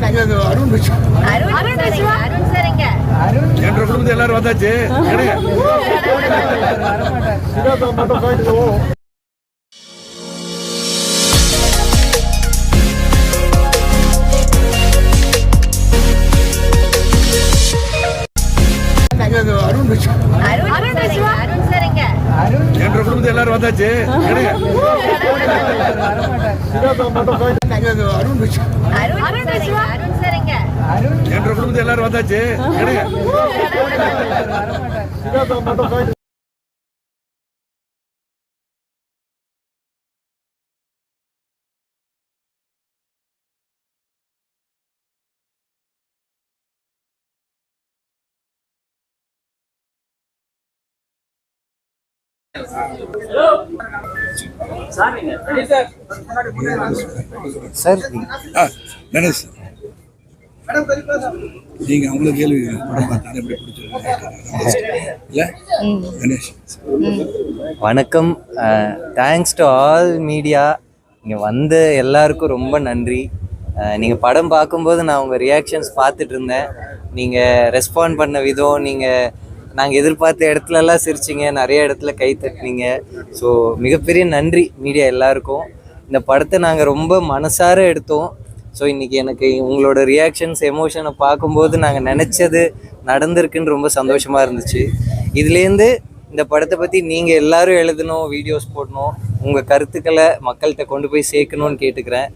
அருண் பிச்சு. அருண் சரிங்க அருண் சரிங்க என்ற குடும்பத்தை எல்லாரும் வந்தாச்சு. அருண் என்ற குடும்பத்தை எல்லாரும் வந்தாச்சு. அருண் குடும்பத்தை எல்லாரும் வந்தாச்சு. சார் ஆ, கணேஷ் நீங்க அவங்கள கேள்வி படம் பார்த்தீங்கன்னா எப்படி பிடிச்சிருக்கு? வணக்கம். தேங்க்ஸ் டு ஆல் மீடியா இங்கே வந்த எல்லாருக்கும் ரொம்ப நன்றி. நீங்கள் படம் பார்க்கும்போது நான் உங்கள் ரியாக்ஷன்ஸ் பார்த்துட்டு இருந்தேன். நீங்கள் ரெஸ்பாண்ட் பண்ண விதம் நீங்கள் நாங்கள் எதிர்பார்த்த இடத்துலலாம் சிரிச்சிங்க நிறைய இடத்துல கை தட்டினீங்க. ஸோ மிகப்பெரிய நன்றி மீடியா எல்லாருக்கும். இந்த படத்தை நாங்கள் ரொம்ப மனசார எடுத்தோம். ஸோ இன்றைக்கி எனக்கு உங்களோட ரியாக்ஷன்ஸ் எமோஷனை பார்க்கும்போது நாங்கள் நினச்சது நடந்திருக்குன்னு ரொம்ப சந்தோஷமாக இருந்துச்சு. இதுலேருந்து இந்த படத்தை பற்றி நீங்கள் எல்லோரும் எழுதணும் வீடியோஸ் போடணும் உங்கள் கருத்துக்களை மக்கள்கிட்ட கொண்டு போய் சேர்க்கணும்னு கேட்டுக்கிறேன்.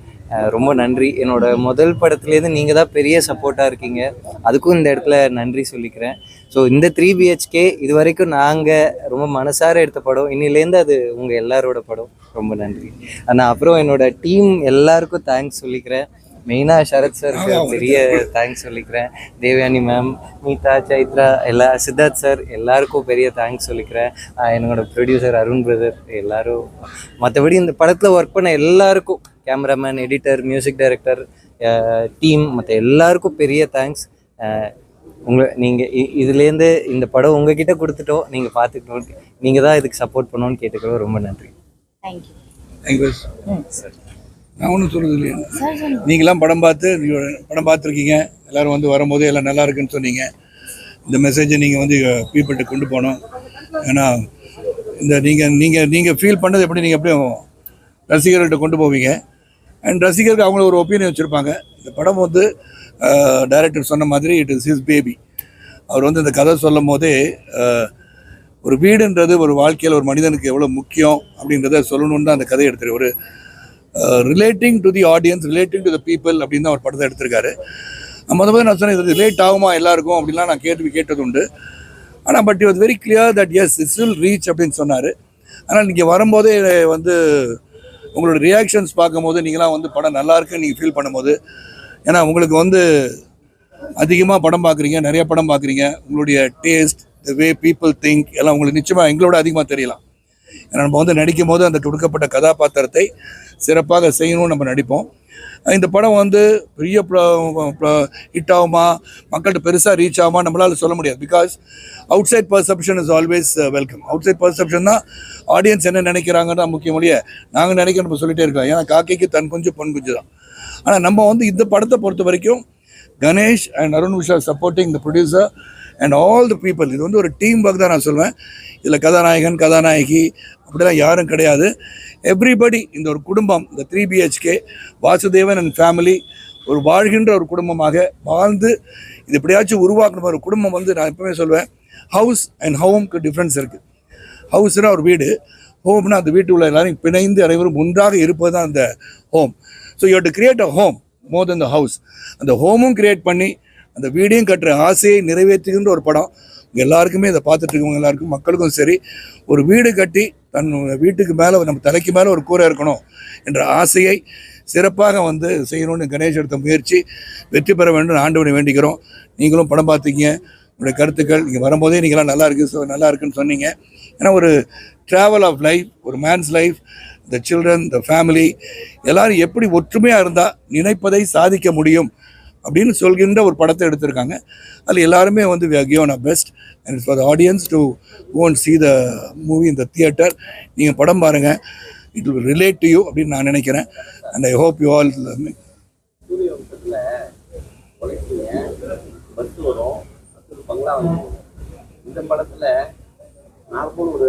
ரொம்ப நன்றி. என்னோட முதல் படத்துலேருந்து நீங்கள் தான் பெரிய சப்போர்ட்டாக இருக்கீங்க. அதுக்கும் இந்த இடத்துல நன்றி சொல்லிக்கிறேன். ஸோ இந்த த்ரீ பிஹெச்கே இது வரைக்கும் நாங்கள் ரொம்ப மனசார எடுத்த படம். இன்னிலேருந்து அது உங்கள் எல்லாரோட படம். ரொம்ப நன்றி. நான் அப்புறம் என்னோட டீம் எல்லாருக்கும் தேங்க்ஸ் சொல்லிக்கிறேன். மெயினாக சரத் சாருக்கு பெரிய தேங்க்ஸ் சொல்லிக்கிறேன். தேவயானி மேம் மீதா சைத்ரா எல்லா சித்தார்த் சார் எல்லாருக்கும் பெரிய தேங்க்ஸ் சொல்லிக்கிறேன். என்னோட ப்ரொடியூசர் அருண் பிரதர் எல்லாரும். மற்றபடி இந்த படத்தில் ஒர்க் பண்ண எல்லாருக்கும் cameraman editor music director team மற்ற எல்லாருக்கும் பெரிய தேங்க்ஸ் உங்களை நீங்கள் இதுலேருந்து இந்த படம் உங்ககிட்ட கொடுத்துட்டோம். நீங்கள் பார்த்துக்கணும் நீங்கள் தான் இதுக்கு சப்போர்ட் பண்ணணும்னு கேட்டுக்கிறோம். ரொம்ப நன்றி. தேங்க்யூ தேங்க்யூ நான் ஒன்றும் சொல்றது இல்லையா. நீங்களாம் படம் பார்த்து படம் பார்த்துருக்கீங்க. எல்லாரும் வந்து வரும்போது எல்லாம் நல்லா இருக்குன்னு சொன்னீங்க. இந்த மெசேஜை நீங்கள் வந்து பீப்பிள்கிட்ட கொண்டு போகணும். ஏன்னா இந்த நீங்கள் நீங்கள் நீங்கள் ஃபீல் பண்ணது எப்படி நீங்கள் எப்படியும் ரசிகர்கள்ட்ட கொண்டு போவீங்க. அண்ட் ரசிகருக்கு அவங்கள ஒரு ஒப்பீனியன் வச்சுருப்பாங்க. இந்த படம் வந்து டைரக்டர் சொன்ன மாதிரி இட் இஸ் ஹிஸ் பேபி அவர் வந்து இந்த கதை சொல்லும் போதே ஒரு வீடுன்றது ஒரு வாழ்க்கையில் ஒரு மனிதனுக்கு எவ்வளோ முக்கியம் அப்படின்றத சொல்லணும்னு தான் அந்த கதையை எடுத்துரு. ஒரு relating to the audience relating to the people அப்படின்னு தான் ஒரு படத்தை எடுத்திருக்காரு. முத முதல்ல நான் சொன்னேன் இது ரிலேட் ஆகுமா எல்லாருக்கும் அப்படின்லாம் நான் கேட்டு கேட்டது உண்டு. ஆனால் but was very clear that yes it's will reach அப்படின்னு சொன்னார். ஆனால் நீங்கள் வரும்போதே வந்து உங்களோட ரியாக்ஷன்ஸ் பார்க்கும்போது நீங்களாம் வந்து படம் நல்லா இருக்குன்னு நீங்கள் ஃபீல் பண்ணும்போது ஏன்னா உங்களுக்கு வந்து அதிகமாக படம் பார்க்குறீங்க நிறைய படம் பார்க்குறீங்க. உங்களுடைய taste the way people think எல்லாம் உங்களுக்கு நிச்சயமாக எங்களோட அதிகமாக தெரியலாம். நம்ம வந்து நடிக்கும் போது அந்த கொடுக்கப்பட்ட கதாபாத்திரத்தை சிறப்பாக செய்யணும்னு நம்ம நடிப்போம். இந்த படம் வந்து பெரிய ஹிட் ஆகுமா? மக்கள்கிட்ட பெருசாக ரீச் ஆகுமா? நம்மளால் சொல்ல முடியாது. Because outside perception is always welcome outside perception தான் ஆடியன்ஸ் என்ன நினைக்கிறாங்கன்னு தான் நாங்கள் நினைக்க நம்ம சொல்லிட்டே இருக்கோம் ஏன்னா காக்கைக்கு தன் குஞ்சு பொன் குஞ்சு தான். ஆனால் நம்ம வந்து இந்த படத்தை பொறுத்த வரைக்கும் Ganesh and Arun Vishwa supporting the producer and all the people இது வந்து ஒரு டீம் ஒர்க் தான் நான் சொல்வேன். இதில் கதாநாயகன் கதாநாயகி அப்படிலாம் யாரும் கிடையாது. எவ்ரிபடி இந்த ஒரு குடும்பம் இந்த three BHK Vasudevan and family ஒரு வாழ்கின்ற ஒரு குடும்பமாக வாழ்ந்து இது எப்படியாச்சும் உருவாக்கணும். ஒரு குடும்பம் வந்து நான் எப்பவுமே சொல்வேன் ஹவுஸ் அண்ட் ஹோம்க்கு டிஃப்ரென்ஸ் இருக்குது ஹவுஸ்னால் ஒரு வீடு ஹோம்னா அந்த வீட்டு உள்ள எல்லாரும் பிணைந்து அனைவரும் ஒன்றாக இருப்பது தான் அந்த home so you to create a home more then the house அந்த ஹோமும் கிரியேட் பண்ணி அந்த வீடையும் கட்டுற ஆசையை நிறைவேற்றுகின்ற ஒரு படம். எல்லாருக்குமே இதை பார்த்துட்டு இருக்கவங்க எல்லாருக்கும் மக்களுக்கும் சரி ஒரு வீடு கட்டி தன் வீட்டுக்கு மேலே நம்ம தலைக்கு மேலே ஒரு கூரை இருக்கணும் என்ற ஆசையை சிறப்பாக வந்து செய்யணும்னு கணேஷ் எடுத்த முயற்சி. வெற்றி பெற வேண்டும் ஆண்டவனை வேண்டிக்கிறோம். நீங்களும் படம் பார்த்தீங்க உங்களுடைய கருத்துக்கள் இங்கே வரும்போதே நீங்களாம் நல்லா இருக்கு ஸோ நல்லா இருக்குன்னு சொன்னீங்க. ஏன்னா ஒரு ட்ராவல் ஆஃப் லைஃப் ஒரு man's life the children the family எல்லோரும் எப்படி ஒற்றுமையாக இருந்தால் நினைப்பதை சாதிக்க முடியும். அப்படின்னு சொல்கின்ற ஒரு படத்தை எடுத்திருக்காங்க. அதில் எல்லாருமே வந்து we are given a best and for the audience to go see the movie இந்த தியேட்டர் நீங்கள் படம் பாருங்கள் it will relate to you அப்படின்னு நான் நினைக்கிறேன். And I hope you all இந்த படத்துல ஒரு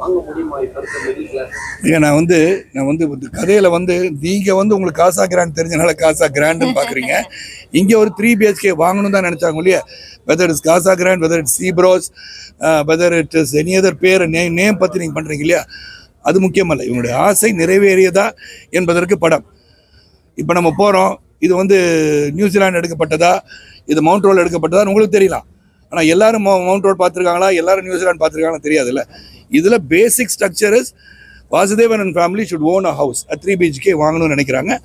வாங்க முடியுமா இப்ப நான் வந்து நான் வந்து கதையில வந்து நீங்க வந்து உங்களுக்கு காசா கிராண்ட் தெரிஞ்சனால காசா கிராண்ட்னு பாக்குறீங்க. இங்க ஒரு த்ரீ பிஹெச்கே வாங்கணும் தான் நினைச்சாங்க இல்லையா? Whether it's Casagrand whether it's CeeBros whether it is any other பேர் நேம் நேம் பத்தி நீங்க பண்றீங்க இல்லையா? அது முக்கியமல்ல. இவங்களுடைய ஆசை நிறைவேறியதா என்பதற்கு படம். இப்போ நம்ம போகிறோம் இது வந்து நியூசிலாந்து எடுக்கப்பட்டதா? இது மவுண்ட் ரோல் எடுக்கப்பட்டதா உங்களுக்கு தெரியலாம். ஆனால் எல்லாரும் மவு- மவுண்ட் ரோட் பார்த்துருக்காங்களா? எல்லாரும் நியூசிலாந்து பார்த்துருக்காங்களா தெரியாதுல்ல. இதில் basic structure is Vasudevan and family should own a house three BHK வாங்கணும்னு நினைக்கிறாங்க.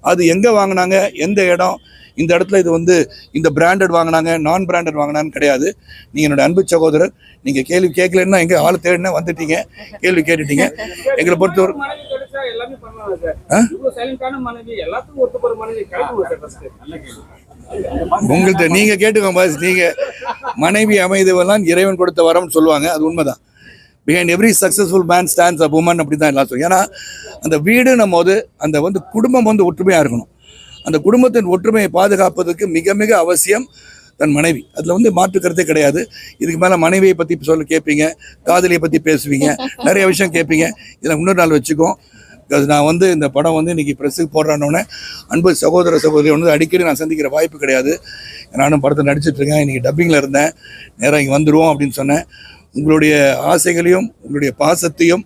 அது எங்கே வாங்கினாங்க? எந்த இடம்? இந்த இடத்துல இது வந்து இந்த பிராண்டட் வாங்கினாங்க நான் பிராண்டட் வாங்கினான்னு கிடையாது. நீங்கள் என்னோட அன்பு சகோதரர் நீங்கள் கேள்வி கேட்கலன்னா எங்கே ஆள் தேடினா வந்துட்டீங்க. கேள்வி கேட்டுட்டீங்க. எங்களை பொறுத்தவரை எல்லாமே உங்கள்கிட்ட நீங்க கேட்டுக்கோங்க பாஸ் நீங்க மனைவி அமைதவெல்லாம் இறைவன் கொடுத்த வரம்னு சொல்லுவாங்க அது உண்மைதான். Behind every successful man stands up woman அப்படி தான் எல்லாம் சொல்லுவோம் ஏன்னா அந்த வீடுன்னும் போது அந்த வந்து குடும்பம் வந்து ஒற்றுமையாக இருக்கணும். அந்த குடும்பத்தின் ஒற்றுமையை பாதுகாப்பதற்கு மிக மிக அவசியம் தன் மனைவி. அதில் வந்து மாற்று கருத்தே கிடையாது. இதுக்கு மேலே மனைவியை பற்றி சொல்ல கேட்பீங்க காதலியை பற்றி பேசுவீங்க நிறைய விஷயம் கேட்பீங்க இதை இன்னொரு நாள் வச்சுக்கோம் பிகாஸ் நான் வந்து இந்த படம் வந்து இன்றைக்கி ப்ரெஸ்ஸுக்கு போடுறானோடனே அன்பு சகோதர சகோதரி வந்து அடிக்கடி நான் சந்திக்கிற வாய்ப்பு கிடையாது. நானும் படத்தை நடிச்சிட்டு இருக்கேன். டப்பிங்கில் இருந்தேன். நேராக இங்கே வந்துடுவோம் அப்படின்னு சொன்னேன். உங்களுடைய ஆசைகளையும் உங்களுடைய பாசத்தையும்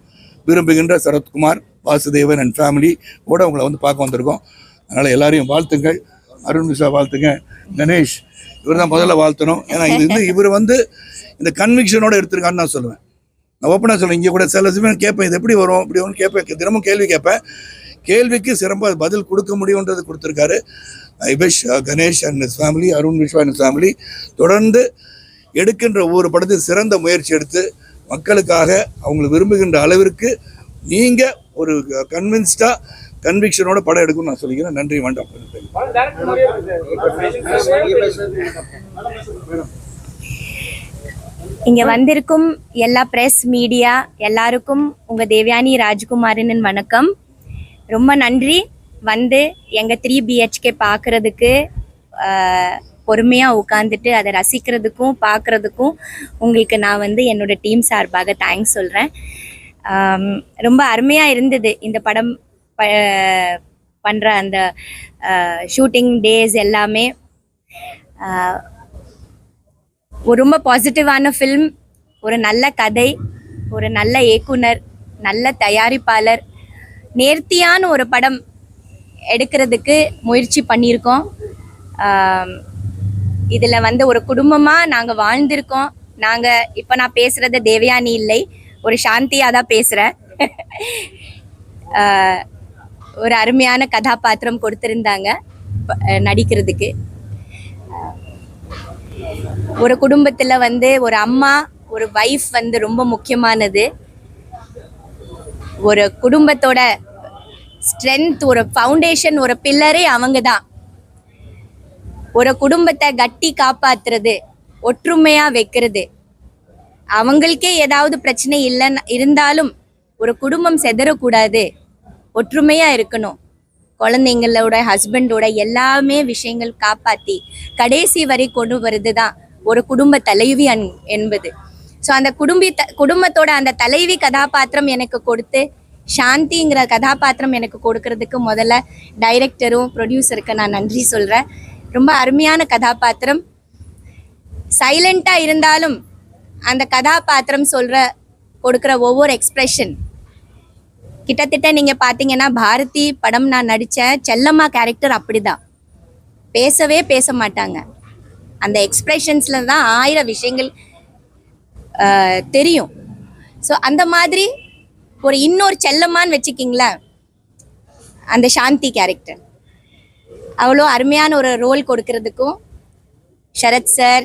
விரும்புகின்ற சரத்குமார் வாசுதேவன் அண்ட் ஃபேமிலி கூட உங்களை வந்து பார்க்க வந்திருக்கோம். அதனால் எல்லாரையும் வாழ்த்துங்கள். அருண் மிஸ்ரா வாழ்த்துங்க. கணேஷ் இவர் தான் முதல்ல வாழ்த்தணும். ஏன்னா இது வந்து இவர் வந்து இந்த கன்விக்ஷனோட எடுத்திருக்கான்னு நான் சொல்லுவேன். நான் ஓப்பனாக சொல்லுவேன் இங்கே கூட சில சமயம் கேட்பேன் இது எப்படி வரும் இப்படி வரும்னு கேட்பேன் தினமும் கேள்வி கேட்பேன். கேள்விக்கு சிறப்பாக பதில் கொடுக்க முடியுன்றது கொடுத்துருக்காரு. I wish Ganesh and his family Arun Vishwa and family தொடர்ந்து எடுக்கின்ற ஒவ்வொரு படத்தையும் சிறந்த முயற்சி எடுத்து மக்களுக்காக அவங்க விரும்புகின்ற அளவிற்கு நீங்கள் ஒரு கன்வின்ஸ்டாக கன்விக்ஷனோட படம் எடுக்கணும்னு நான் சொல்லிக்கிறேன். நன்றி வேண்டாம் படம் டேரக்டர் மாதிரியே இருக்கு சார் இங்க வந்திருக்கும் எல்லா பிரஸ் மீடியா எல்லாருக்கும் உங்க தேவயானி ராஜ்குமாரின் வணக்கம். ரொம்ப நன்றி. வந்து எங்க த்ரீ பிஹெச்கே பார்க்கறதுக்கு பொறுமையாக பொறுமையா உட்காந்துட்டு அதை ரசிக்கிறதுக்கும் பார்க்குறதுக்கும் உங்களுக்கு நான் வந்து என்னோட டீம் சார்பாக தேங்க்ஸ் சொல்றேன். ரொம்ப அருமையா இருந்தது இந்த படம் ப- பண்ற அந்த ஷூட்டிங் டேஸ் எல்லாமே. ஒரு ரொம்ப பாசிட்டிவான ஃபில்ம் ஒரு நல்ல கதை ஒரு நல்ல இயக்குனர் நல்ல தயாரிப்பாளர் நேர்த்தியான ஒரு படம் எடுக்கிறதுக்கு முயற்சி பண்ணியிருக்கோம். இதில் வந்து ஒரு குடும்பமாக நாங்கள் வாழ்ந்திருக்கோம். நாங்கள் இப்போ நான் பேசுகிறது தேவயானி இல்லை ஒரு சாந்தியாக தான் பேசுகிறேன் ஒரு அருமையான கதாபாத்திரம் கொடுத்துருந்தாங்க நடிக்கிறதுக்கு. ஒரு குடும்பத்தில் வந்து ஒரு அம்மா ஒரு வைஃப் வந்து ரொம்ப முக்கியமானது. ஒரு குடும்பத்தோட ஸ்ட்ரென்த் ஒரு ஃபவுண்டேஷன் ஒரு பில்லரே அவங்க தான் ஒரு குடும்பத்தை கட்டி காப்பாத்துறது ஒற்றுமையாக வைக்கிறது. அவங்களுக்கே ஏதாவது பிரச்சனை இல்லைன்னு இருந்தாலும் ஒரு குடும்பம் செதறக்கூடாது. ஒற்றுமையாக இருக்கணும். குழந்தைங்களோட ஹஸ்பண்டோட எல்லாமே விஷயங்கள் காப்பாற்றி கடைசி வரை கொண்டு வருது தான் ஒரு குடும்ப தலைவி அன்- என்பது. ஸோ அந்த குடும்பி த குடும்பத்தோட அந்த தலைவி கதாபாத்திரம் எனக்கு கொடுத்து சாந்திங்கிற கதாபாத்திரம் எனக்கு கொடுக்கறதுக்கு முதல்ல டைரக்டரும் ப்ரொடியூசருக்கு நான் நன்றி சொல்கிறேன் ரொம்ப அருமையான கதாபாத்திரம். சைலண்ட்டாக இருந்தாலும் அந்த கதாபாத்திரம் சொல்கிற கொடுக்குற ஒவ்வொரு எக்ஸ்பிரஷன் கிட்டத்தட்ட நீங்கள் பார்த்தீங்கன்னா பாரதி படம் நான் நடித்த செல்லம்மா கேரக்டர் அப்படிதான். பேசவே பேச மாட்டாங்க. அந்த எக்ஸ்பிரஷன்ஸில் தான் ஆயிரம் விஷயங்கள் தெரியும். ஸோ அந்த மாதிரி ஒரு இன்னொரு செல்லம்மான்னு வச்சுக்கிங்களேன் அந்த சாந்தி கேரக்டர் அவ்வளோ அருமையான ஒரு ரோல் கொடுக்கறதுக்கும் ஷரத் சார்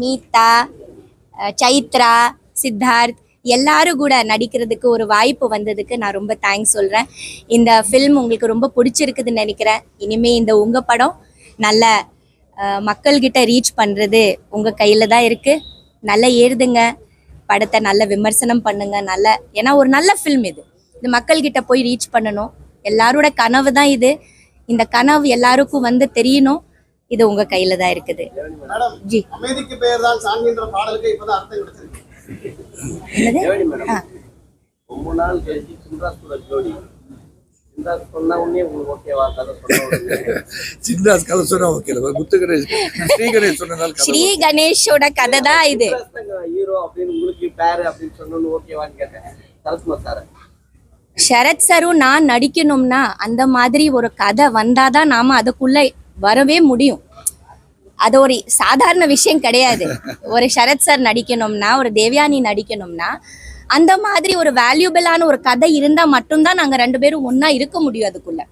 மீதா சைத்ரா சித்தார்த் எல்லாரும் கூட நடிக்கிறதுக்கு ஒரு வாய்ப்பு வந்ததுக்கு நான் ரொம்ப தேங்க்ஸ் சொல்கிறேன் இந்த ஃபில்ம் உங்களுக்கு ரொம்ப பிடிச்சிருக்குதுன்னு நினைக்கிறேன். இனிமேல் இந்த உங்கள் படம் நல்ல மக்கள்கிட்ட ரீச் பண்ணுறது உங்கள் கையில் தான் இருக்குது நல்லா ஏறுதுங்க. படத்தை நல்ல விமர்சனம் பண்ணுங்க. நல்ல ஏன்னா ஒரு நல்ல ஃபில்ம் இது. இது மக்கள்கிட்ட போய் ரீச் பண்ணணும். எல்லாரோட கனவு தான் இது. இந்த கனவு எல்லாருக்கும் வந்து தெரியணும். இது உங்க கையில தான் இருக்குது. மேடம் ஜி. அமைதிக்கு பெயர் தான் சான்கின்ற பாடலுக்கு இப்பதான் அர்த்தம் கிடைச்சிருக்கு. என்னது? ஸ்ரீ கணேஷ் சொன்னதால் கதை ஸ்ரீ கணேஷோட கதை தான் இது. சரத் சரும் நான் நடிக்கணும்னா அந்த மாதிரி ஒரு கதை வந்தாதான் நாம அதுக்குள்ள வரவே முடியும். அது ஒரு சாதாரண விஷயம் கிடையாது. ஒரு சரத் சார் நடிக்கணும்னா ஒரு தேவயானி நடிக்கணும்னா அந்த மாதிரி ஒரு வேல்யூபிளான ஒரு கதை இருந்தா மட்டும்தான் நாங்க ரெண்டு பேரும் ஒன்றா இருக்க முடியும் அதுக்குள்ள.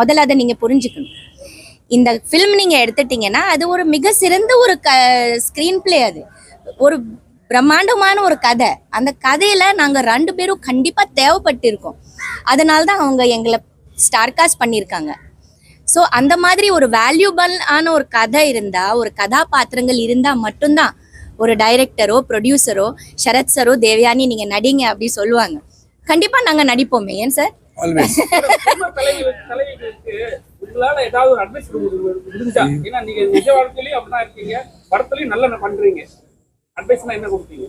முதல்ல அதை நீங்க புரிஞ்சுக்கணும். இந்த ஃபிலிம் நீங்க எடுத்துட்டீங்கன்னா அது ஒரு மிக சிறந்த ஒரு க ஸ்க்ரீன் பிளே அது. ஒரு பிரம்மாண்டமான ஒரு கதை. அந்த கதையில நாங்க ரெண்டு பேரும் கண்டிப்பா தேவைப்பட்டிருக்கோம். அதனால தான் அவங்க எங்களை ஸ்டார்காஸ்ட் பண்ணியிருக்காங்க. ஸோ அந்த மாதிரி ஒரு வேல்யூபிள் ஆன ஒரு கதை இருந்தா ஒரு கதாபாத்திரங்கள் இருந்தா மட்டும்தான் ஒரு டைரக்டரோ ப்ரொடியூசரோ சரத் சரோ தேவயானி நீங்க நடிங்க அப்படி சொல்லுவாங்க. கண்டிப்பா நாங்க நடிப்போமே ஏன் சார் ஆல்வேஸ் குடும்ப தலைவிகளுக்கு தலைவிகளுக்கு உங்களால ஏதாவது ஒரு அட்வைஸ் முடிஞ்சா. ஏன்னா நீங்க நிஜ வாழ்க்கையிலயும் அப்படிதான் இருக்கீங்க. படத்துலயும் நல்லா பண்றீங்க. அட்வைஸ்னா என்ன கொடுப்பீங்க?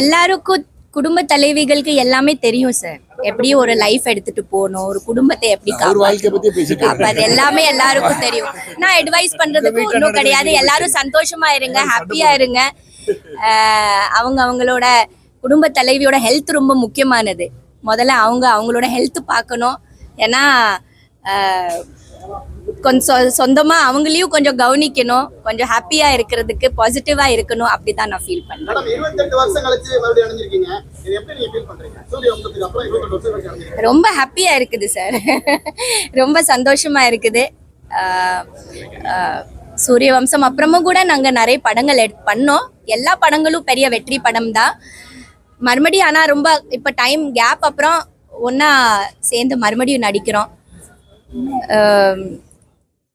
எல்லாருக்கும் குடும்ப தலைவிகளுக்கு எல்லாமே தெரியும் சார் எப்படி ஒரு லைஃப் எடுத்துட்டு போகணும் ஒரு குடும்பத்தை எப்படி அப்ப அது எல்லாமே எல்லாருக்கும் தெரியும். நான் அட்வைஸ் பண்றதுக்கு ஒன்றும் கிடையாது. எல்லாரும் சந்தோஷமா இருங்க ஹாப்பியா இருங்க. ஆஹ் அவங்க அவங்களோட குடும்ப தலைவியோட ஹெல்த் ரொம்ப முக்கியமானது. முதல்ல அவங்க அவங்களோட ஹெல்த் பார்க்கணும். ஏன்னா கொஞ்சம் சொ- சொந்தமா அவங்களையும் கொஞ்சம் கவனிக்கணும். கொஞ்சம் ஹாப்பியா இருக்கிறதுக்கு பாசிட்டிவா இருக்கணும். அப்படிதான் நான் ஃபீல் அடைஞ்சிருக்கீங்க ரொம்ப ஹாப்பியா இருக்குது சார் ரொம்ப சந்தோஷமா இருக்குது. சூரிய வம்சம் அப்புறமும் கூட நாங்க நிறைய படங்கள் எட் பண்ணோம். எல்லா படங்களும் பெரிய வெற்றி படம் தான். மறுபடியும் ஆனா ரொம்ப இப்ப டைம் கேப் அப்புறம் ஒண்ணா சேர்ந்து மறுபடியும் நடிக்கிறோம்.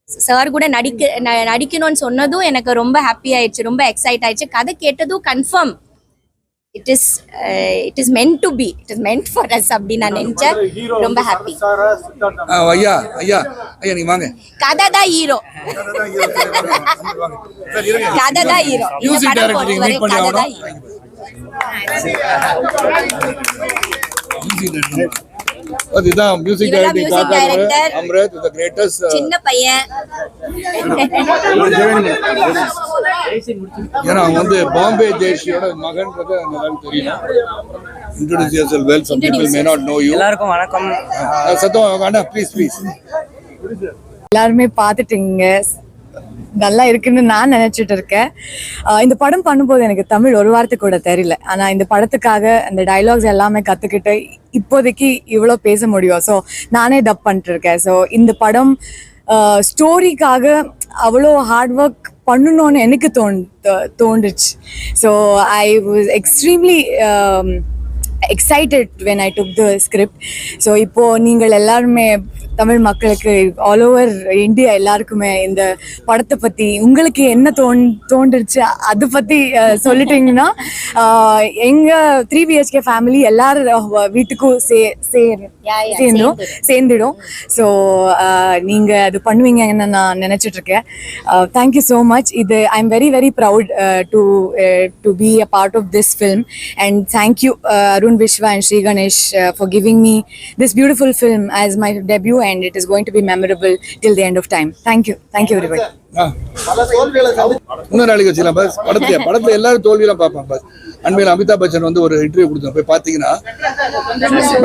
சார் கூட நடிக்க ந- நடிக்கணும்னு சொன்னதும் எனக்கு ரொம்ப ஹாப்பி ஆயிடுச்சு ரொம்ப எக்ஸைட் ஆயிடுச்சு. கதை கேட்டதும் confirm it is it is meant to be it is meant for us அப்படின்னு நான் நினைச்சேன். ரொம்ப ஹாப்பி ஐயா ஐயா ஐயா நீங்க வாங்க. கதை தான் ஹீரோ கதை தான் ஹீரோ இந்த படம் பொறுத்தவரை கதை தான் டைரக்டர் அதுதான் music director. Amrath the greatest சின்ன பையன். ஏன்னா அவங்க வந்து பாம்பே ஜெயஸ்ரீயோட மகன் வந்து எல்லாரும் தெரியும் introduce your self well some people may not know you எல்லாருக்கும் வணக்கம். சத்தம் அண்ணா ப்ளீஸ் ப்ளீஸ் எல்லாருமே பார்த்துட்டீங்க. நல்லா இருக்குன்னு நான் நினைச்சிட்டு இருக்கேன். இந்த படம் பண்ணும்போது எனக்கு தமிழ் ஒரு வார்த்தை கூட தெரியல. ஆனா இந்த படத்துக்காக அந்த டைலாக்ஸ் எல்லாமே கத்துக்கிட்டு இப்போதைக்கு இவ்வளோ பேச முடியும்? ஸோ நானே டப் பண்ணிட்டுருக்கேன். ஸோ இந்த படம் ஸ்டோரிக்காக அவ்வளோ ஹார்ட் ஒர்க் பண்ணணும்னு எனக்கு தோண் தோன்றுச்சு so I was extremely excited when I took the script so இப்போ நீங்கள் எல்லாருமே தமிழ் மக்களுக்கு ஆல் ஓவர் இந்தியா எல்லாருக்குமே இந்த படத்தை பற்றி உங்களுக்கு என்ன தோன் தோன்றுச்சு? அதை பற்றி சொல்லிட்டீங்கன்னா ஆஹ், எங்க த்ரீ பிஹெச்கே ஃபேமிலி எல்லாரும் வீட்டுக்கும் சே சேர்ந்துடும் சேர்ந்துடும் ஸோ நீங்கள் அது பண்ணுவீங்கன்னு நான் நினச்சிட்டு இருக்கேன். தேங்க்யூ ஸோ மச் இது I am very very proud to to be a part of this film and thank you Arun Ganesh for giving me this beautiful film as my debut and it is going to be memorable till the end of time thank you thank you everybody பல தோல்விகளை சந்திச்சு இன்னொரு நாளைக்கு வச்சுக்கலாம் bus. படத்துல படத்துல எல்லாரும் தோல்வியெல்லாம் பார்ப்பாங்க பஸ். அண்மையில் அமிதாப் பச்சன் வந்து ஒரு இன்டர்வியூ கொடுத்தோம். போய் பார்த்தீங்கன்னா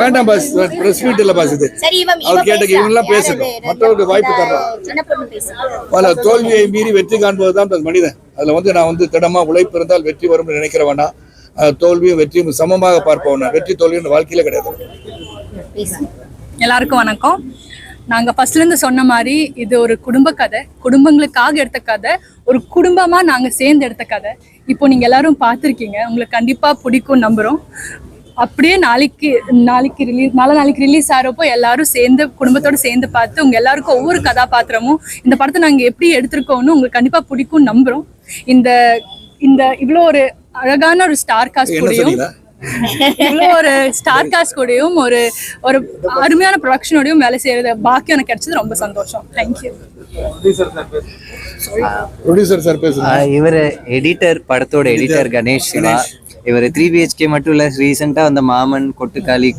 வேண்டாம் பஸ். பிரஸ் மீட் இல்லை பஸ் இது. அவர் இவன் கேட்ட இவங்கெல்லாம் பேசட்டும். மற்றவருக்கு வாய்ப்பு பேசு பல தோல்வியை மீறி வெற்றி காண்பது தான் மனிதன். அதுல வந்து நான் வந்து திடமா உழைப்பு இருந்தால் வெற்றி வரும்னு நினைக்கிறவனா தோல்வியும் வெற்றியும் சமமாக பார்ப்பவனா வெற்றி தோல்வியும் வாழ்க்கையில கிடையாது. எல்லாருக்கும் வணக்கம். நாங்க ஃபர்ஸ்ட்ல இருந்து சொன்ன மாதிரி இது ஒரு குடும்ப கதை. குடும்பங்களுக்காக எடுத்த கதை. ஒரு குடும்பமா நாங்க சேர்ந்து எடுத்த கதை. இப்போ நீங்க எல்லாரும் பார்த்துருக்கீங்க. உங்களுக்கு கண்டிப்பா பிடிக்கும் நம்புறோம். அப்படியே நாளைக்கு நாளைக்கு ரிலீஸ் நாளை நாளைக்கு ரிலீஸ் ஆகிறப்போ எல்லாரும் சேர்ந்து குடும்பத்தோட சேர்ந்து பார்த்து உங்க எல்லாருக்கும் ஒவ்வொரு கதாபாத்திரமும் இந்த படத்தை நாங்க எப்படி எடுத்திருக்கோம்னு உங்களுக்கு கண்டிப்பா பிடிக்கும் நம்புறோம். இந்த இந்த இவ்வளோ ஒரு அழகான ஒரு ஸ்டார் காஸ்ட் கூடயும் இவ்வளோ ஒரு ஸ்டார் காஸ்ட் கூடயும் ஒரு ஒரு அருமையான ப்ரொடக்ஷனோடையும் வேலை செய்யறது பாக்கியம் எனக்கு கிடைச்சது ரொம்ப சந்தோஷம். தேங்க்யூ ப்ரொடியூசர் சார் இவர் எடிட்டர் படத்தோட எடிட்டர் கணேஷ் சிவா. இவர் த்ரீ பிஹெச்கே மட்டும் இல்லை ரீசெண்டாக வந்த மாமன் கொட்டுக்காளி